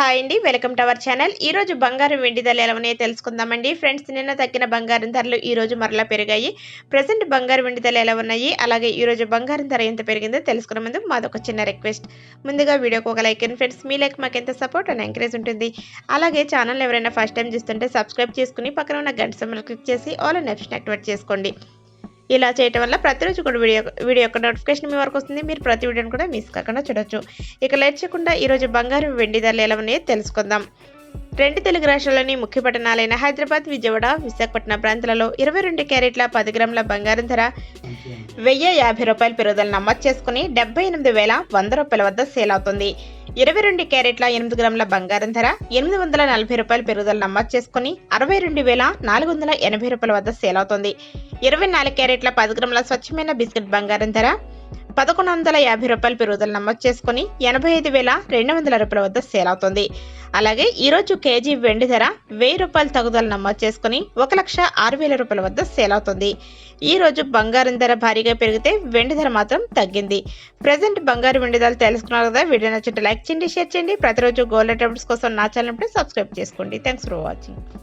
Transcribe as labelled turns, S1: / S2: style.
S1: Hi అండి welcome to our channel. ఈ రోజు బంగారం వెండి ధరలు ఎలా ఉన్నాయో తెలుసుకుందామండి. ఫ్రెండ్స్ నిన్న తగ్గిన బంగారం ధరలు ఈరోజు మరలా పెరిగాయి. ప్రజెంట్ బంగారం వెండి ధరలు ఎలా ఉన్నాయి? అలాగే ఈరోజు బంగారం ధర ఎంత పెరిగిందో తెలుసుకునే ముందు మాదొక చిన్న రిక్వెస్ట్. ముందుగా వీడియోకి ఒక లైక్ అండ్ ఫ్రెండ్స్. మీ లైక్ మాకు ఎంత సపోర్ట్ అండ్ ఎంకరేజ్ ఉంటుంది. అలాగే ఛానల్ ఎవరైనా ఫస్ట్ టైం చూస్తుంటే సబ్స్క్రైబ్ చేసుకుని పక్కన ఉన్న గంట సింబల్ క్లిక్ చేసి ఆల్ అండ్ ఆప్షన్ యాక్టివేట్ చేసుకోండి. ఇలా చేయటం వల్ల ప్రతిరోజు కూడా వీడియో వీడియో యొక్క నోటిఫికేషన్ మీ వరకు వస్తుంది. మీరు ప్రతి వీడియోని కూడా మిస్ కాకుండా చూడొచ్చు. ఇక లేట్ చేయకుండా ఈరోజు బంగారం వెండి ధరలు ఎలా ఉన్నాయో తెలుసుకుందాం. రెండు తెలుగు రాష్ట్రాల్లోని ముఖ్య పట్టణాలైన హైదరాబాద్ విజయవాడ విశాఖపట్నం ప్రాంతాలలో ఇరవై రెండు క్యారెట్ల పది గ్రాముల బంగారం ధర వెయ్యి యాభై రూపాయల పెరుగుదల నమోదు చేసుకుని డెబ్బై ఎనిమిది వేల వంద రూపాయల వద్ద సేల్ అవుతుంది. ఇరవై రెండు క్యారెట్ల ఎనిమిది గ్రాముల బంగారం ధర ఎనిమిది వందల నలభై రూపాయల పెరుగుదల నమోదు చేసుకుని అరవై రెండు వేల నాలుగు వందల ఎనభై రూపాయల వద్ద సేల్ అవుతుంది. ఇరవై నాలుగు క్యారెట్ల పది గ్రాముల స్వచ్ఛమైన బిస్కెట్ బంగారం ధర పదకొండు వందల యాభై రూపాయల పెరుగుదల నమోదు చేసుకుని ఎనభై ఐదు వేల రెండు వందల రూపాయల వద్ద సేల్ అవుతుంది. అలాగే ఈరోజు కేజీ వెండి ధర వెయ్యి రూపాయల తగుదల నమోదు చేసుకుని ఒక లక్ష ఆరు వేల రూపాయల వద్ద సేల్ అవుతుంది. ఈ రోజు బంగారం ధర భారీగా పెరిగితే వెండి ధర మాత్రం తగ్గింది. ప్రజెంట్ బంగారు వెండి ధరలు తెలుసుకున్నారు కదా వీడియో నచ్చింటే లైక్ చేయండి షేర్ చేయండి. ప్రతిరోజు గోల్డ్ అటెంప్ట్స్ కోసం నా ఛానల్ సబ్స్క్రైబ్ చేసుకోండి. Thanks for watching